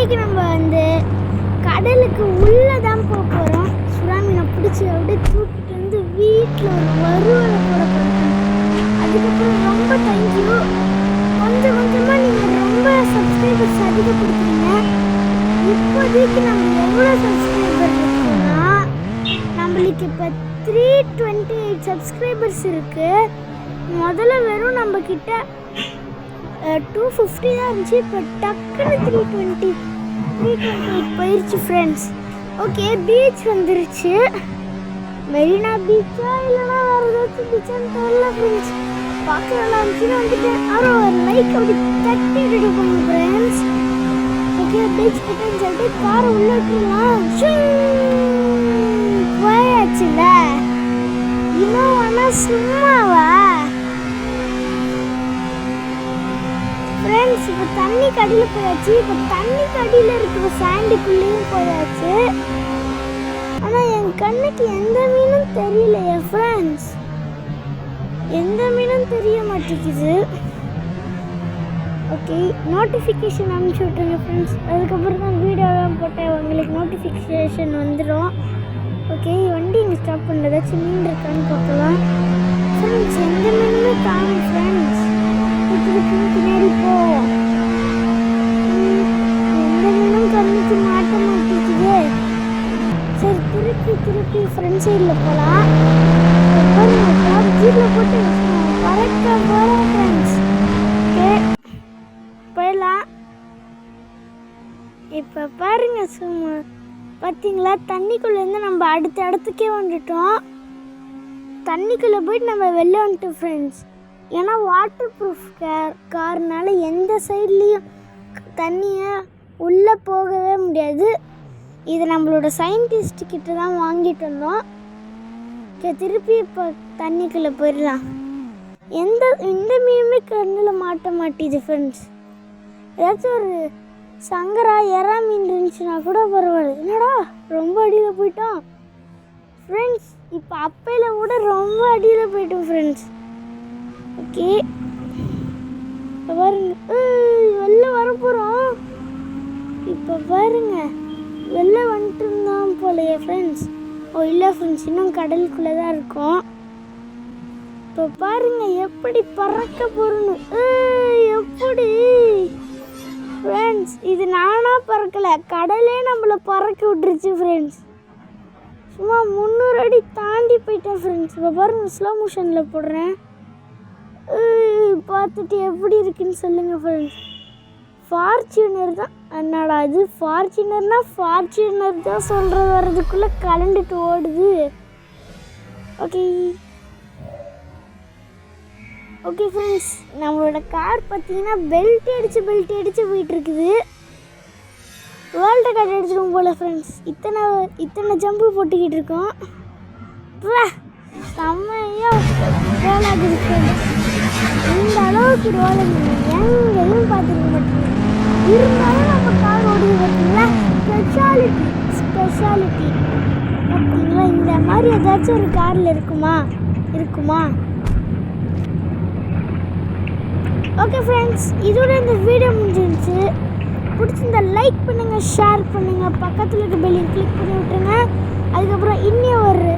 இன்னைக்கு நம்ம வந்து கடலுக்கு உள்ளே தான் போக போகிறோம் சுறாமீனை பிடிச்சி அப்படியே தூக்கிட்டு வந்து வீட்டில் ஒரு வறுவலை போட போகிறோம் அதுக்கப்புறம் ரொம்ப தேங்க்யூ கொஞ்சம் கொஞ்சமாக நீங்கள் ரொம்ப சப்ஸ்கிரைபர்ஸ் அதிகப்படுத்துறீங்க இப்போதைக்கு நம்ம எவ்வளோ சப்ஸ்கிரைபர் இருக்குன்னா நம்மளுக்கு இப்போ த்ரீ டுவெண்ட்டி எயிட் சப்ஸ்கிரைபர்ஸ் இருக்குது முதல்ல வெறும் நம்மக்கிட்ட டூ ஃபிஃப்டி தான் இருந்துச்சு இப்போ டக்குன்னு த்ரீ டுவெண்ட்டி த்ரீ டுவெண்ட்டி போயிடுச்சு ஃப்ரெண்ட்ஸ் ஓகே பீச் வந்துருச்சு மெரினா பீச்சா இல்லைனா வேறு ஏதாச்சும் பீச்சான்னு தெரியல ஃப்ரெண்ட்ஸ் பார்க்க நல்லா இருந்துச்சுன்னு வந்துட்டு யாரும் ஒரு லைக் அப்படி தட்டி விட்டு போங்க ஃப்ரெண்ட்ஸ் ஓகே பீச் கிட்டன்னு சொல்லிட்டு காரை உள்ளே விட்டுருலாம் போயாச்சுல இன்னும் ஆனால் சும்மா ஃப்ரெண்ட்ஸ் இப்போ தண்ணி கடியில் போயாச்சு. இப்போ தண்ணி கடியில் இருக்கிற சாண்டுக்குள்ளேயும் போயாச்சு. ஆனால் என் கண்ணுக்கு எந்த மீனும் தெரியல என் ஃப்ரெண்ட்ஸ் எந்த மீனும் தெரிய மாட்டேங்குது. ஓகே நோட்டிஃபிகேஷன் அனுப்பிச்சி விட்ருங்க ஃப்ரெண்ட்ஸ் அதுக்கப்புறம் தான் வீடியோலாம் போட்டேன். உங்களுக்கு நோட்டிஃபிகேஷன் வந்துடும் ஓகே வண்டி இங்கே ஸ்டாப் பண்ணல. ஏதாச்சும் மீன் இருக்கான்னு பார்க்கலாம். ஃப்ரெண்ட்ஸ் எந்த மீனுமே காணும் ஃப்ரெண்ட்ஸ் சரி திருப்பி திருப்பி ஃப்ரண்ட் சைடில் போகலாம் ஜீப்பில் போட்டு பறக்க போகிறோம் ஃப்ரெண்ட்ஸ் ஓகே போயிடலாம் இப்போ பாருங்க சும்மா பார்த்தீங்களா தண்ணிக்குள்ளேருந்து நம்ம அடுத்த இடத்துக்கே வந்துட்டோம் தண்ணிக்குள்ளே போயிட்டு நம்ம வெளில வந்துட்டோம் ஃப்ரெண்ட்ஸ் ஏன்னா வாட்டர் ப்ரூஃப் கார் கார்னால் எந்த சைட்லேயும் தண்ணியை உள்ளே போகவே முடியாது. இது நம்மளோட சயின்டிஸ்ட் கிட்ட தான் வாங்கிட்டு வந்தோம். திருப்பி இப்போ தண்ணிக்குள்ளே போயிடலாம். எந்த எந்த மீனுமே கண்ணில் மாட்ட மாட்டேது ஃப்ரெண்ட்ஸ் ஏதாச்சும் ஒரு சங்கரா எறா மீன் இருந்துச்சுன்னா கூட பரவாயில்ல. என்னடா ரொம்ப அடியில் போயிட்டோம். ஃப்ரெண்ட்ஸ் இப்போ அப்பையில் கூட ரொம்ப அடியில் போயிட்டோம் ஃப்ரெண்ட்ஸ் ஓகே. இப்போ பாருங்க. வெளில வர போகிறோம் இப்போ பாருங்க. வெளில வந்துட்டு இருந்தோம் போலையே ஃப்ரெண்ட்ஸ் ஓ இல்லை ஃப்ரெண்ட்ஸ் இன்னும் கடலுக்குள்ளே தான் இருக்கோம். இப்போ பாருங்க எப்படி பறக்க போறோம்னு. எப்படி? ஃப்ரெண்ட்ஸ் இது நானாக பறக்கலை. கடலே நம்மளை பறக்க விட்டுருச்சு ஃப்ரெண்ட்ஸ் சும்மா முந்நூறு அடி தாண்டி போயிட்டேன் ஃப்ரெண்ட்ஸ் இப்போ பாருங்க ஸ்லோ மோஷனில் போடுறேன். பார்த்துட்டு எப்படி இருக்குன்னு சொல்லுங்கள் ஃப்ரெண்ட்ஸ் ஃபார்ச்சுனர் தான். என்னடா இது? ஃபார்ச்சுனர்னால் ஃபார்ச்சுனர் தான் சொல்கிறது வர்றதுக்குள்ளே கலண்டுட்டு ஓடுது. ஓகே ஓகே ஃப்ரெண்ட்ஸ் நம்மளோட கார் பார்த்தீங்கன்னா பெல்ட் அடித்து பெல்ட் அடித்து போயிட்டுருக்குது. வேர்ல்டு கார்டு அடிச்சிடும் போல் ஃப்ரெண்ட்ஸ் இத்தனை இத்தனை ஜம்பு போட்டுக்கிட்டு இருக்கோம். செம்மையாக செம்மையா ஆகுது ஃப்ரெண்ட்ஸ் இந்த அளவுக்கு ரோல் எங்கேயும் பார்த்துக்க மாட்டீங்க. இருந்தாலும் நம்ம கார் ஓடுது பார்த்தீங்களா ஸ்பெஷாலிட்டி ஸ்பெஷாலிட்டி பார்த்தீங்களா? இந்த மாதிரி ஏதாச்சும் ஒரு காரில் இருக்குமா? இருக்குமா? ஓகே ஃப்ரெண்ட்ஸ் இதோட இந்த வீடியோ முடிஞ்சிருந்துச்சு பிடிச்சிருந்தா லைக் பண்ணுங்கள் ஷேர் பண்ணுங்கள் பக்கத்தில் இருக்க பெல்லையும் கிளிக் பண்ணி விட்டுருங்க. அதுக்கப்புறம் இன்னும் ஒரு